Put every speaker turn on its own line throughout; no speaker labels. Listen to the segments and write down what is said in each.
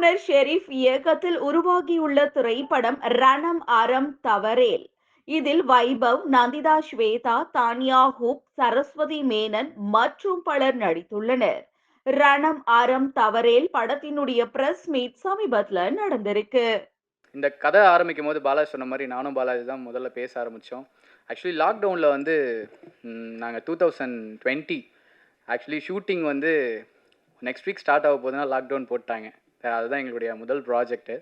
இயக்குனர் ஷெரீப் இயக்கத்தில் உருவாகியுள்ள திரைப்படம் ரணம் அறம் தவறேல் இதில் வைபவ் நந்திதா ஸ்வேதா தானியா ஹூப் சரஸ்வதி மேனன் மற்றும் பலர் நடித்துள்ளனர். ரணம் அறம் தவறேல் படத்தினுடைய பிரஸ் மீட் சமீபத்துல நடந்திருக்கு.
இந்த கதை ஆரம்பிக்கும் போது பாலாஜி சொன்ன மாதிரி நானும் பாலாஜி தான் முதல்ல பேச ஆரம்பித்தோம் ஆக்சுவலி லாக்டவுனில் வந்து நாங்கள் two thousand twenty actually shooting வந்து நெக்ஸ்ட் வீக் ஸ்டார்ட் ஆக போதுன்னா லாக்டவுன் போட்டாங்க. அதுதான் எங்களுடைய முதல் ப்ராஜெக்ட்டு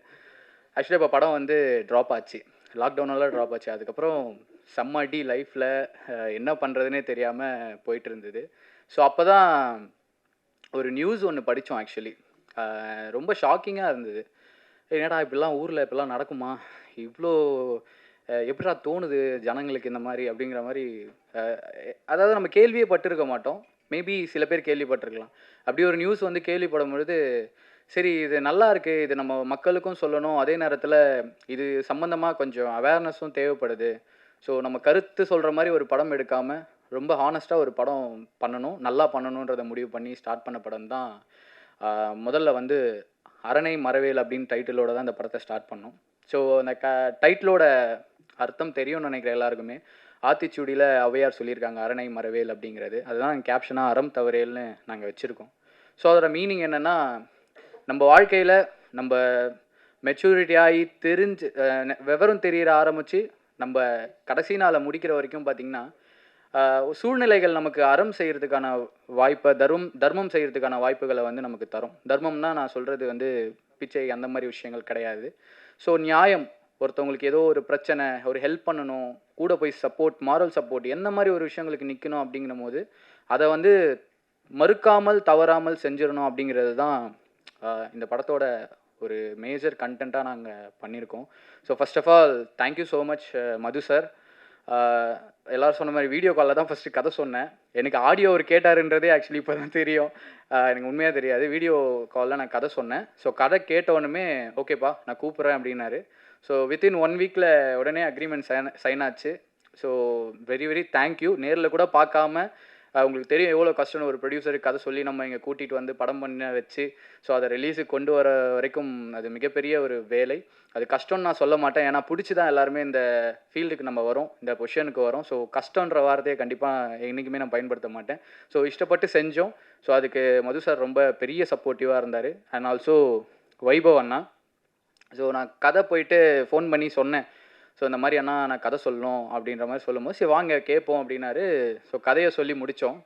ஆக்சுவலி இப்போ படம் வந்து ட்ராப் ஆச்சு. லாக்டவுனால ட்ராப் ஆச்சு. அதுக்கப்புறம் செம்ம அடி லைஃப்பில் என்ன பண்ணுறதுனே தெரியாமல் போயிட்டு இருந்தது. ஸோ அப்போ தான் ஒரு நியூஸ் ஒன்று படித்தோம் ஆக்சுவலி ரொம்ப ஷாக்கிங்காக இருந்தது. என்னடா இப்படிலாம் ஊரில் இப்படிலாம் நடக்குமா? இவ்வளோ எப்படிடா தோணுது ஜனங்களுக்கு இந்த மாதிரி அப்படிங்கிற மாதிரி அதாவது நம்ம கேள்வியே பட்டிருக்க மாட்டோம். மேபி சில பேர் கேள்விப்பட்டிருக்கலாம். அப்படி ஒரு நியூஸ் வந்து கேள்விப்படும் பொழுது சரி இது நல்லா இருக்கு. இது நம்ம மக்களுக்கும் சொல்லணும். அதே நேரத்தில் இது சம்மந்தமாக கொஞ்சம் அவேர்னஸும் தேவைப்படுது. ஸோ நம்ம கருத்து சொல்கிற மாதிரி ஒரு படம் எடுக்காமல் ரொம்ப ஹானஸ்ட்டாக ஒரு படம் பண்ணணும். நல்லா பண்ணணுன்றதை முடிவு பண்ணி ஸ்டார்ட் பண்ண படம் தான் முதல்ல வந்து அரணை மரவேல் அப்படின்னு டைட்டிலோட தான் இந்த படத்தை ஸ்டார்ட் பண்ணோம். ஸோ அந்த க டைட்டிலோட அர்த்தம் தெரியும்னு நினைக்கிற எல்லாருக்குமே. ஆத்திச்சூடியில் ஔவையார் சொல்லியிருக்காங்க அரணை மரவேல் அப்படிங்கிறது. அதுதான் கேப்ஷனாக அறம் தவறேல்னு நாங்கள் வச்சுருக்கோம். ஸோ அதோட மீனிங் என்னென்னா நம்ம வாழ்க்கையில் நம்ம மெச்சூரிட்டி ஆகி தெரிஞ்சு விவரம் தெரியற ஆரம்பித்து நம்ம கடைசி நாளை முடிக்கிற வரைக்கும் பார்த்திங்கன்னா சூழ்நிலைகள் நமக்கு அறம் செய்கிறதுக்கான வாய்ப்பை தர்மம் தர்மம் செய்கிறதுக்கான வாய்ப்புகளை வந்து நமக்கு தரும். தர்மம்னா நான் சொல்கிறது வந்து பிச்சை அந்த மாதிரி விஷயங்கள் கிடையாது. ஸோ நியாயம் ஒருத்தவங்களுக்கு ஏதோ ஒரு பிரச்சனை ஒரு ஹெல்ப் பண்ணணும் கூட போய் சப்போர்ட் மாரல் சப்போர்ட் என்ன மாதிரி ஒரு விஷயங்களுக்கு நிற்கணும் அப்படிங்கிற போது அதை வந்து மறுக்காமல் தவறாமல் செஞ்சிடணும் அப்படிங்கிறது தான் இந்த படத்தோட ஒரு மேஜர் கண்டென்ட்டாக நாங்கள் பண்ணியிருக்கோம் so first of all thank you so much Madhu sir எல்லோரும் சொன்ன மாதிரி வீடியோ காலில் தான் ஃபஸ்ட்டு கதை சொன்னேன். எனக்கு ஆடியோ அவர் கேட்டாருன்றதே ஆக்சுவலி இப்போ தான் தெரியும். எனக்கு உண்மையாக தெரியாது. வீடியோ காலில் நான் கதை சொன்னேன். ஸோ கதை கேட்டவுடனே ஓகேப்பா நான் கூப்பிட்றேன் அப்படின்னாரு. ஸோ வித்தின் ஒன் வீக்கில் உடனே அக்ரிமெண்ட் சைன் சைன் ஆச்சு. So very very thank you நேரில் கூட பார்க்காம உங்களுக்கு தெரியும் எவ்வளோ கஷ்டம்னு ஒரு ப்ரொடியூசருக்கு கதை சொல்லி நம்ம இங்கே கூட்டிகிட்டு வந்து படம் பண்ண வச்சு ஸோ அதை ரிலீஸுக்கு கொண்டு வர வரைக்கும் அது மிகப்பெரிய ஒரு வேலை. அது கஷ்டம்னு நான் சொல்ல மாட்டேன். ஏன்னா பிடிச்சி தான் எல்லாருமே இந்த ஃபீல்டுக்கு நம்ம வரோம் இந்த பொசிஷனுக்கு வரோம். ஸோ கஷ்டன்ற வார்த்தையை கண்டிப்பாக என்றைக்குமே நான் பயன்படுத்த மாட்டேன். ஸோ இஷ்டப்பட்டு செஞ்சோம். ஸோ அதுக்கு மது சார் ரொம்ப பெரிய சப்போர்ட்டிவாக இருந்தார். அண்ட் ஆல்சோ வைபவ் அண்ணா. ஸோ நான் கதை போயிட்டு ஃபோன் பண்ணி சொன்னேன். ஸோ இந்த மாதிரி அண்ணா நான் கதை சொல்லணும் அப்படின்ற மாதிரி சொல்லும்போது சரி வாங்க கேட்போம் அப்படின்னாரு. ஸோ கதையை சொல்லி முடித்தோம்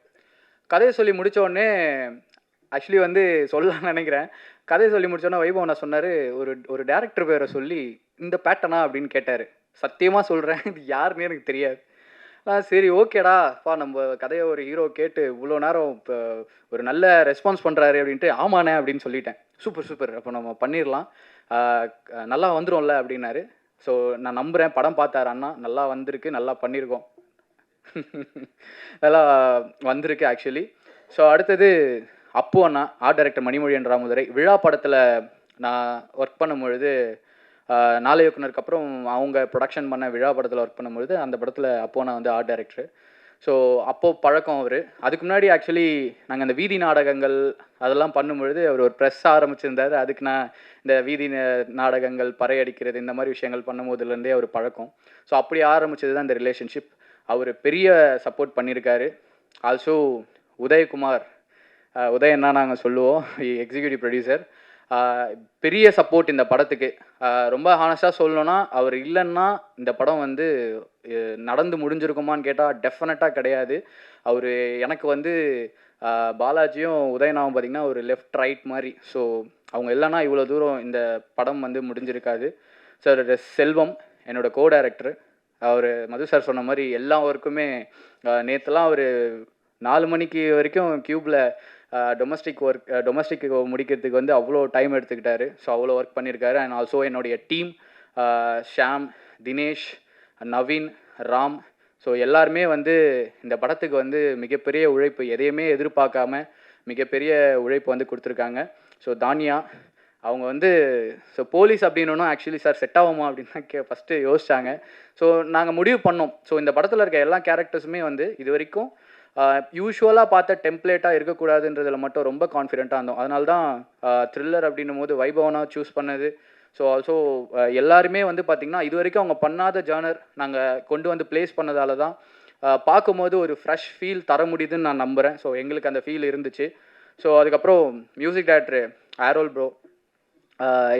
கதையை சொல்லி முடித்தோடனே ஆக்சுவலி வந்து சொல்லலாம்னு நினைக்கிறேன். கதையை சொல்லி முடிச்சோன்னே வைபவ் நான் சொன்னார் ஒரு ஒரு டேரக்டர் பேரை சொல்லி இந்த பேட்டனா அப்படின்னு கேட்டார். சத்தியமாக சொல்கிறேன் இது யாருன்னு எனக்கு தெரியாது. நான் சரி ஓகேடா. பா நம்ம கதையை ஒரு ஹீரோ கேட்டு இவ்வளோ நேரம் இப்போ ஒரு நல்ல ரெஸ்பான்ஸ் பண்ணுறாரு அப்படின்ட்டு ஆமாண்ணே அப்படின்னு சொல்லிட்டேன். Super super. அப்போ நம்ம பண்ணிடலாம். நல்லா வந்துரும்ல அப்படின்னாரு. ஸோ நான் நம்புகிறேன் படம் பார்த்தாரு அண்ணா. நல்லா வந்திருக்கு. நல்லா பண்ணியிருக்கோம் நல்லா வந்திருக்கு ஆக்சுவலி ஸோ அடுத்தது அப்பு அண்ணா ஆர்ட் டைரக்டர் மணிமொழியன் ராமுதுரை. விழா படத்தில் நான் ஒர்க் பண்ணும்பொழுது நாளை இயக்குனருக்கு அப்புறம் அவங்க ப்ரொடக்ஷன் பண்ண விழா படத்தில் ஒர்க் பண்ணும்பொழுது அந்த படத்தில் அப்போ நான் வந்து ஆர்ட் டைரக்டர் ஸோ அப்போது பழக்கம் அவர். அதுக்கு முன்னாடி ஆக்சுவலி நாங்கள் அந்த வீதி நாடகங்கள் அதெல்லாம் பண்ணும்பொழுது அவர் ஒரு ப்ரெஸ் ஆரம்பிச்சிருந்தார். அதுக்கு நான் இந்த வீதி நாடகங்கள் பறையடிக்கிறது இந்த மாதிரி விஷயங்கள் பண்ணும்போதுலேருந்தே அவர் பழக்கம். ஸோ அப்படி ஆரம்பிச்சது தான் இந்த ரிலேஷன்ஷிப் அவர் பெரிய சப்போர்ட் பண்ணியிருக்காரு. ஆல்சோ உதயகுமார் உதயன்னா நாங்கள் சொல்லுவோம் எக்ஸிக்யூட்டிவ் ப்ரொடியூசர் பெரிய சப்போர்ட் இந்த படத்துக்கு. ரொம்ப ஹானஸ்டாக சொல்லணும்னா அவர் இல்லைன்னா இந்த படம் வந்து நடந்து முடிஞ்சிருக்குமான்னு கேட்டால் டெஃபினட்டாக கிடையாது. அவர் எனக்கு வந்து பாலாஜியும் உதயநாவும் பார்த்திங்கன்னா ஒரு லெஃப்ட் ரைட் மாதிரி. ஸோ அவங்க இல்லைன்னா இவ்வளோ தூரம் இந்த படம் வந்து முடிஞ்சிருக்காது. சார் செல்வம் என்னோடய கோ டைரக்டர் அவர் மது சார் சொன்ன மாதிரி எல்லா ஒர்க்குமே நேற்றுலாம் அவர் நாலு மணிக்கு வரைக்கும் க்யூப்பில் டொமஸ்டிக் ஒர்க் டொமஸ்டிக் முடிக்கிறதுக்கு வந்து அவ்வளோ டைம் எடுத்துக்கிட்டாரு. ஸோ அவ்வளோ ஒர்க் பண்ணியிருக்காரு அண்ட் ஆல்சோ என்னுடைய டீம் ஷாம் தினேஷ் நவீன் ராம் ஸோ எல்லாருமே வந்து இந்த படத்துக்கு வந்து மிகப்பெரிய உழைப்பு எதையுமே எதிர்பார்க்காம மிகப்பெரிய உழைப்பு வந்து கொடுத்துருக்காங்க. ஸோ தானியா அவங்க வந்து ஸோ போலீஸ் அப்படின்னணும் ஆக்சுவலி சார் செட் ஆகுமா அப்படின்னு கே ஃபஸ்ட்டு யோசித்தாங்க ஸோ நாங்கள் முடிவு பண்ணோம். ஸோ இந்த படத்தில் இருக்க எல்லா கேரக்டர்ஸுமே வந்து இது வரைக்கும் யூஷுவலாக பார்த்த டெம்ப்ளேட்டாக இருக்கக்கூடாதுன்றதில் மட்டும் ரொம்ப கான்ஃபிடென்ட்டாக இருந்தோம். அதனால தான் த்ரில்லர் அப்படின்னும் போது வைபவனா சூஸ் பண்ணது. ஸோ ஆல்சோ எல்லாருமே வந்து பார்த்திங்கன்னா இது வரைக்கும் அவங்க பண்ணாத ஜானர் நாங்கள் கொண்டு வந்து ப்ளேஸ் பண்ணதால தான் பார்க்கும்போது ஒரு ஃப்ரெஷ் ஃபீல் தர முடியுதுன்னு நான் நம்புகிறேன் ஸோ எங்களுக்கு அந்த ஃபீல் இருந்துச்சு. ஸோ அதுக்கப்புறம் மியூசிக் டேரக்டர் ஆரோல் ப்ரோ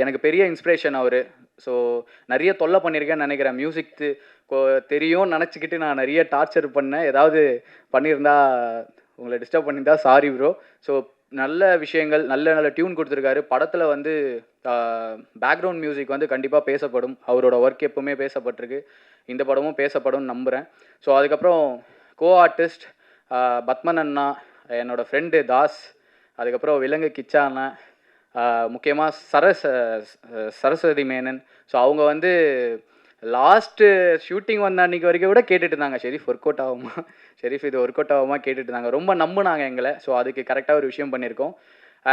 எனக்கு பெரிய இன்ஸ்பிரேஷன் அவர். ஸோ நிறைய தொல்லை பண்ணியிருக்கேன்னு நினைக்கிறேன். மியூசிக் தெரியும் நினச்சிக்கிட்டு நான் நிறைய டார்ச்சர் பண்ணேன். ஏதாவது பண்ணியிருந்தா உங்களை டிஸ்டர்ப் பண்ணியிருந்தா சாரி ப்ரோ ஸோ நல்ல விஷயங்கள் நல்ல நல்ல டியூன் கொடுத்துருக்காரு. படத்தில் வந்து பேக்ரவுண்ட் மியூசிக் வந்து கண்டிப்பாக பேசப்படும். அவரோட ஒர்க் எப்பவுமே பேசப்பட்டிருக்கு. இந்த படமும் பேசப்படும் நம்புகிறேன் ஸோ அதுக்கப்புறம் கோ ஆர்டிஸ்ட் பத்மன் அண்ணா என்னோடய ஃப்ரெண்டு தாஸ் அதுக்கப்புறம் விலங்கு கிச்சா அண்ணா முக்கியமாக சரஸ் சரஸ்வதி மேனன். ஸோ அவங்க வந்து லாஸ்ட்டு ஷூட்டிங் வந்த அன்றைக்கி வரைக்கும் கூட கேட்டுட்டு இருந்தாங்க ஷெரீஃப் ஒர்க் அவுட் ஆகுமா? ஷெரீஃப் இது ஒர்க் அவுட் ஆகுமா? கேட்டுட்டு இருந்தாங்க. ரொம்ப நம்புனாங்க எங்களை. ஸோ அதுக்கு கரெக்டாக ஒரு விஷயம் பண்ணியிருக்கோம்.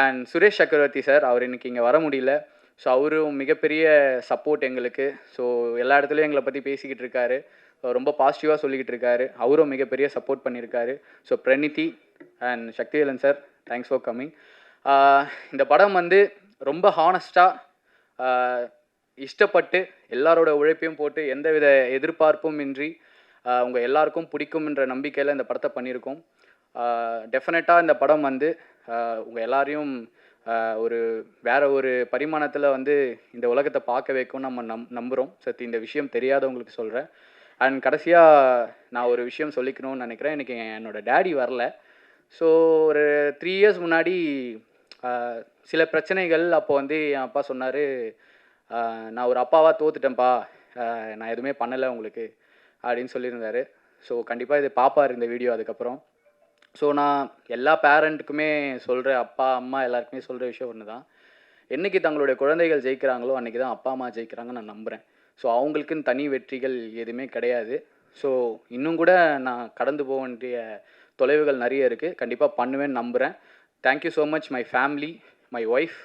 அண்ட் சுரேஷ் சக்கரவர்த்தி சார் அவர் இன்னைக்கு இங்கே வர முடியல. ஸோ அவரும் மிகப்பெரிய சப்போர்ட் எங்களுக்கு. ஸோ எல்லா இடத்துலையும் எங்களை பற்றி பேசிக்கிட்டு இருக்காரு. ரொம்ப பாசிட்டிவாக சொல்லிக்கிட்டு இருக்காரு. அவரும் மிகப்பெரிய சப்போர்ட் பண்ணியிருக்காரு. So Pranithi and Sakthivelan sir thanks for coming இந்த படம் வந்து ரொம்ப ஹானஸ்டாக இஷ்டப்பட்டு எல்லாரோட உழைப்பையும் போட்டு எந்தவித எதிர்பார்ப்பும் இன்றி உங்கள் எல்லாருக்கும் பிடிக்கும்ன்ற நம்பிக்கையில் இந்த படத்தை பண்ணியிருக்கோம். டெஃபினட்டாக இந்த படம் வந்து உங்கள் எல்லாரையும் ஒரு வேற ஒரு பரிமாணத்தில் வந்து இந்த உலகத்தை பார்க்க வைக்கும் நம்ம நம் நம்புகிறோம் சத்தி இந்த விஷயம் தெரியாதவங்களுக்கு சொல்கிறேன் அண்ட் கடைசியாக நான் ஒரு விஷயம் சொல்லிக்கணும்னு நினைக்கிறேன். எனக்கு என்னோட டேடி வரல. ஸோ ஒரு த்ரீ இயர்ஸ் முன்னாடி சில பிரச்சனைகள் அப்போ வந்து என் அப்பா சொன்னார் நான் ஒரு அப்பாவாக தோத்துட்டேன்ப்பா. நான் எதுவுமே பண்ணலை உங்களுக்கு அப்படின்னு சொல்லியிருந்தாரு. ஸோ கண்டிப்பாக இது பார்ப்பார் இந்த வீடியோ அதுக்கப்புறம். ஸோ நான் எல்லா பேரண்ட்டுக்குமே சொல்கிற அப்பா அம்மா எல்லாருக்குமே சொல்கிற விஷயம் ஒன்று தான் என்னைக்கு தங்களுடைய குழந்தைகள் ஜெயிக்கிறாங்களோ அன்றைக்கி தான் அப்பா அம்மா ஜெயிக்கிறாங்க நான் நம்புகிறேன் ஸோ அவங்களுக்குன்னு தனி வெற்றிகள் எதுவுமே கிடையாது. ஸோ இன்னும் கூட நான் கடந்து போக வேண்டிய தொலைவுகள் நிறைய இருக்குது கண்டிப்பாக பண்ணுவேன்னு நம்புகிறேன் thank you so much my family my wife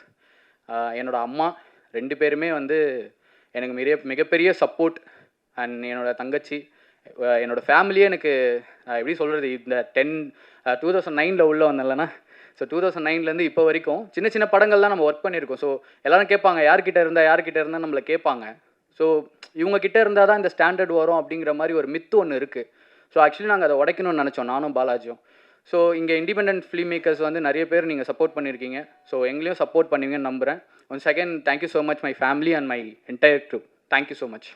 என்னோட அம்மா ரெண்டு பேருமே வந்து எனக்கு மிக மிகப்பெரிய சப்போர்ட் அண்ட் என்னோட தங்கச்சி uh, என்னோட ஃபேமிலியே எனக்கு எப்படி சொல்கிறது இந்த டென் டூ தௌசண்ட் நைனில் உள்ள வந்தேன்லண்ணா. ஸோ டூ தௌசண்ட் நைன்லேருந்து இப்போ வரைக்கும் சின்ன சின்ன படங்கள் தான் நம்ம ஒர்க் பண்ணியிருக்கோம். ஸோ எல்லாரும் கேட்பாங்க யார்கிட்ட இருந்தால் யார்கிட்ட இருந்தால் நம்மளை கேட்பாங்க. ஸோ இவங்கக்கிட்ட இருந்தால் தான் இந்த ஸ்டாண்டர்ட் வரும் அப்படிங்கிற மாதிரி ஒரு மித்து ஒன்று இருக்குது ஸோ ஆக்சுவலி நாங்கள் அதை உடைக்கணும்னு நினச்சோம் நானும் பாலாஜியும். ஸோ இங்கே இண்டிபெண்டன்ட் ஃபிலிம் மேக்கர்ஸ் வந்து நிறைய பேர் நீங்கள் சப்போர்ட் பண்ணியிருக்கீங்க ஸோ எங்களையும் சப்போர்ட் பண்ணுவீங்கன்னு நம்புகிறேன் one second thank you so much my family and my entire troupe thank you so much